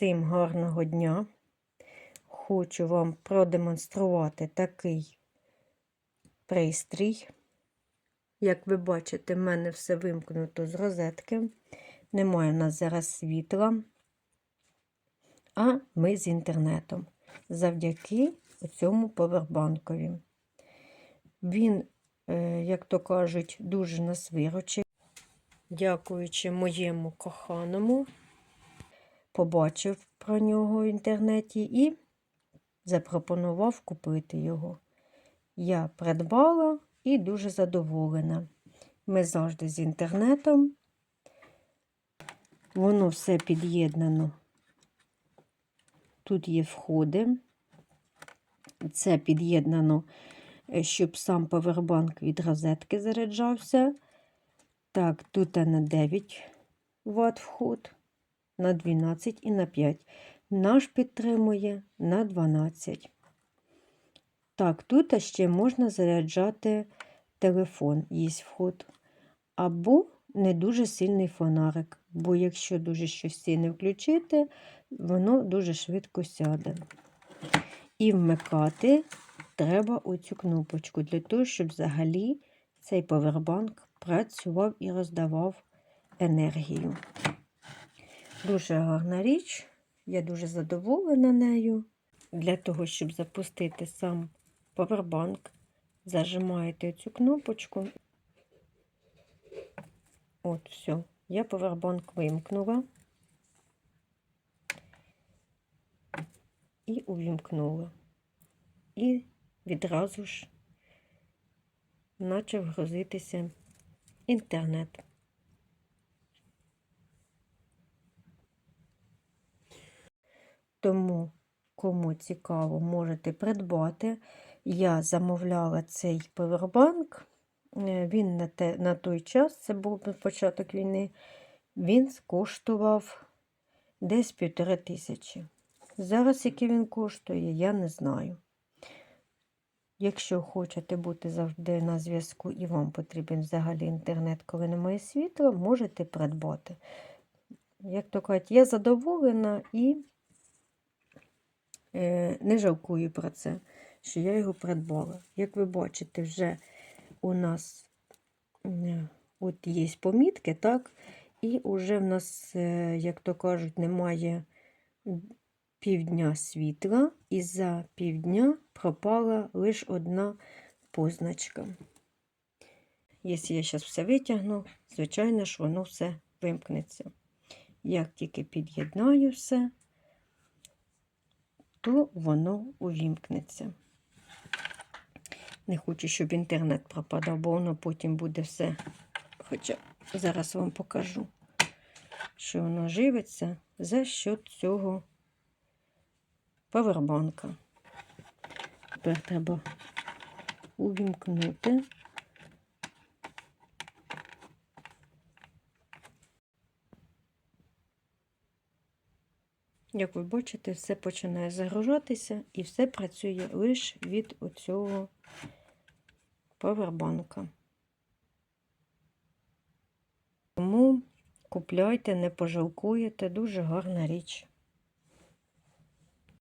Всім гарного дня. Хочу вам продемонструвати такий пристрій. Як ви бачите, в мене все вимкнуто з розетки. Немає в нас зараз світла, а ми з інтернетом завдяки цьому повербанкові. Він, е, як то кажуть, дуже нас виручив. Дякуючи моєму коханому, побачив про нього в інтернеті і запропонував купити його. Я придбала і дуже задоволена. Ми завжди з інтернетом. Воно все під'єднано. Тут є входи. Це під'єднано, е, щоб сам повербанк від розетки заряджався. Так, тут на 9 Вт вход, на 12 і на 5. Наш підтримує на 12. Так, тут ще можна заряджати телефон, є вход. Або не дуже сильний фонарик, бо якщо дуже щось сильне включити, воно дуже швидко сяде. І вмикати треба оцю кнопочку для того, щоб взагалі цей повербанк працював і роздавав енергію. Дуже гарна річ, я дуже задоволена нею. Для того, щоб запустити сам повербанк, зажимаєте цю кнопочку. От, все, я повербанк вимкнула і увімкнула. І відразу ж почав грузитися інтернет. Тому, кому цікаво, можете придбати. Я замовляла цей повербанк. Е, Він на те, на той час, це був початок війни, він коштував десь півтори тисячі. Зараз, який він коштує, я не знаю. Якщо хочете бути завжди на зв'язку і вам потрібен взагалі інтернет, коли немає світла, можете придбати. Як то кажуть, я задоволена і не жалкую про це, що я його придбала. Як ви бачите, вже у нас е, от є помітки, так? І вже в нас, е, як то кажуть, немає півдня світла, і за півдня пропала лише одна позначка. Якщо я зараз все витягну, звичайно ж, воно все вимкнеться. Як тільки під'єднаю все, то воно увімкнеться. Не хочу, щоб інтернет пропадав, бо воно потім буде все. Хоча зараз вам покажу, що воно живиться за счет цього павербанка. Тепер треба увімкнути. Як ви бачите, все починає загружатися і все працює лише від оцього павербанка. Тому купляйте, не пожалкуєте, дуже гарна річ.